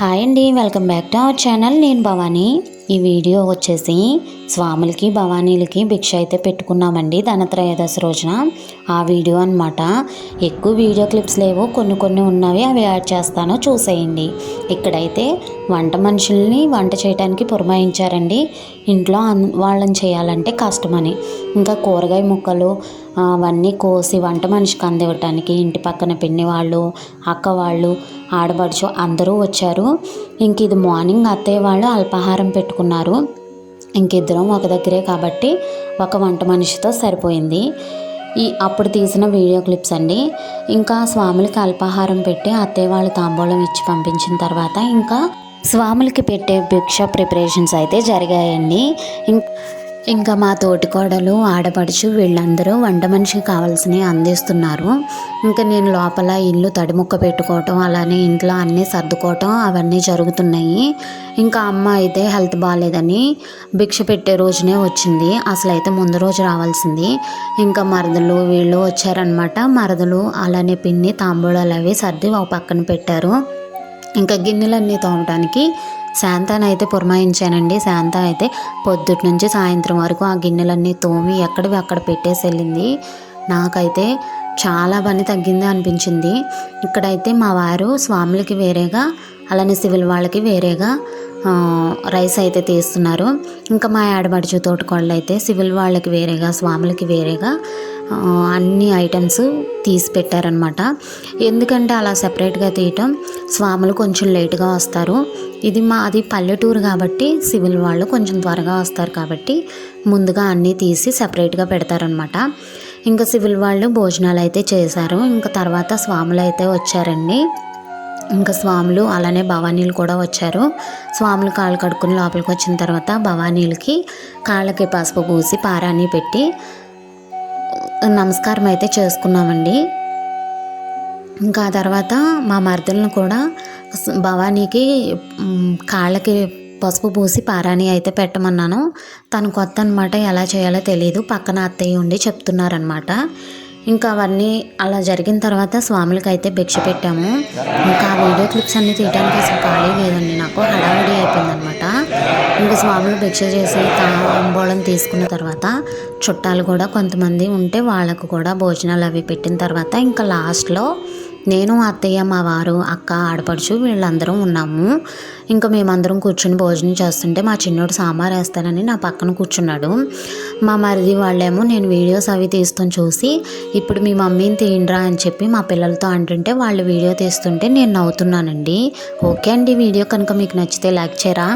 Hi అండి welcome back to our channel. నేను భవానీ. ఈ వీడియో వచ్చేసి స్వాములకి భవానీలకి భిక్ష అయితే పెట్టుకున్నామండి ధనత్రయోదశి రోజున. ఆ వీడియో అన్నమాట. ఎక్కువ వీడియో క్లిప్స్ లేవు కొన్ని కొన్ని ఉన్నవి అవి యాడ్ చేస్తాను చూసేయండి. ఇక్కడైతే వంట మనుషుల్ని వంట చేయడానికి పురమాయించారండి. ఇంట్లో అన్- వాళ్ళని చేయాలంటే కష్టమని ఇంకా కూరగాయ ముక్కలు అవన్నీ కోసి వంట మనిషికి అందివ్వటానికి ఇంటి పక్కన పిన్ని వాళ్ళు అక్క వాళ్ళు ఆడబడుచు అందరూ వచ్చారు. ఇంక ఇది మార్నింగ్ అత్తయ్య వాళ్ళు అల్పాహారం పెట్టుకున్నారు. ఇంకిద్దరం ఒక దగ్గరే కాబట్టి ఒక వంట మనిషితో సరిపోయింది. ఈ అప్పుడు తీసిన వీడియో క్లిప్స్ అండి. ఇంకా స్వాములకి అల్పాహారం పెట్టి అత్తయ్య వాళ్ళు తాంబూలం ఇచ్చి పంపించిన తర్వాత ఇంకా స్వాములకి పెట్టే భిక్ష ప్రిపరేషన్స్ అయితే జరిగాయండి. ఇంకా మా తోటికోడలు ఆడపడుచు వీళ్ళందరూ వంట మనిషికి కావాల్సినవి అందిస్తున్నారు. ఇంకా నేను లోపల ఇల్లు తడిముక్క పెట్టుకోవటం అలానే ఇంట్లో అన్నీ సర్దుకోవటం అవన్నీ జరుగుతున్నాయి. ఇంకా అమ్మ అయితే హెల్త్ బాగాలేదని భిక్ష పెట్టే రోజునే వచ్చింది. అసలు అయితే ముందు రోజు రావాల్సింది. ఇంకా మరదలు వీళ్ళు వచ్చారనమాట మరదలు అలానే పిన్ని తాంబూలాలు అవి సర్ది ఒక పక్కన పెట్టారు. ఇంకా గిన్నెలన్నీ తోమటానికి శాంతానైతే అయితే పురమాయించానండి. శాంత అయితే పొద్దుటి నుంచి సాయంత్రం వరకు ఆ గిన్నెలన్నీ తోమి ఎక్కడివి అక్కడ పెట్టేసి వెళ్ళింది. నాకైతే చాలా పని తగ్గింది అనిపించింది. ఇక్కడైతే మా వారు స్వాములకి వేరేగా అలానే సివిల్ వాళ్ళకి వేరేగా రైస్ అయితే తీస్తున్నారు. ఇంకా మా ఆడబడుచు తోటకోళ్ళు అయితే సివిల్ వాళ్ళకి వేరేగా స్వాములకి వేరేగా అన్ని ఐటమ్స్ తీసి పెట్టారనమాట ఎందుకంటే అలా సపరేట్గా తీయటం స్వాములు కొంచెం లేటుగా వస్తారు. ఇది మాది పల్లెటూరు కాబట్టి సివిల్ వాళ్ళు కొంచెం త్వరగా వస్తారు కాబట్టి ముందుగా అన్నీ తీసి సపరేట్గా పెడతారనమాట ఇంకా సివిల్ వాళ్ళు భోజనాలు అయితే చేశారు. ఇంకా తర్వాత స్వాములు అయితే వచ్చారండి. ఇంకా స్వాములు అలానే భవానీలు కూడా వచ్చారు. స్వాములు కాళ్ళు కడుక్కుని లోపలికి వచ్చిన తర్వాత భవానీలకి కాళ్ళకి పసుపు పూసి పారాని పెట్టి నమస్కారం అయితే చేసుకున్నామండి. ఇంకా ఆ తర్వాత మా మరదలను కూడా భవానీకి కాళ్ళకి పసుపు పూసి పారాని అయితే పెట్టమన్నాను. తను కొత్త అనమాట ఎలా చేయాలో తెలియదు పక్కన అత్తయ్య ఉండి చెప్తున్నారనమాట ఇంకా అవన్నీ అలా జరిగిన తర్వాత స్వాములకి అయితే భిక్ష పెట్టాము. ఇంకా ఆ వీడియో క్లిప్స్ అన్ని తీయడానికి అసలు ఖాళీ లేదండి. నాకు హడావిడి అయిపోయిందనమాట ఇంకా స్వాములు భిక్ష చేసి తాంబూలం తీసుకున్న తర్వాత చుట్టాలు కూడా కొంతమంది ఉంటే వాళ్ళకు కూడా భోజనాలు అవి పెట్టిన తర్వాత ఇంకా లాస్ట్లో నేను అత్తయ్య మా వారు అక్క ఆడపడుచు వీళ్ళందరం ఉన్నాము. ఇంకా మేమందరం కూర్చుని భోజనం చేస్తుంటే మా చిన్నోడు సాంబార్ వేస్తానని నా పక్కన కూర్చున్నాడు. మా మరిది వాళ్ళేమో నేను వీడియోస్ అవి తీస్తాం చూసి ఇప్పుడు మీ మమ్మీని తీయండిరా అని చెప్పి మా పిల్లలతో అంటుంటే వాళ్ళు వీడియో తీస్తుంటే నేను నవ్వుతున్నానండి. ఓకే అండి వీడియో కనుక మీకు నచ్చితే లైక్ చేయరా?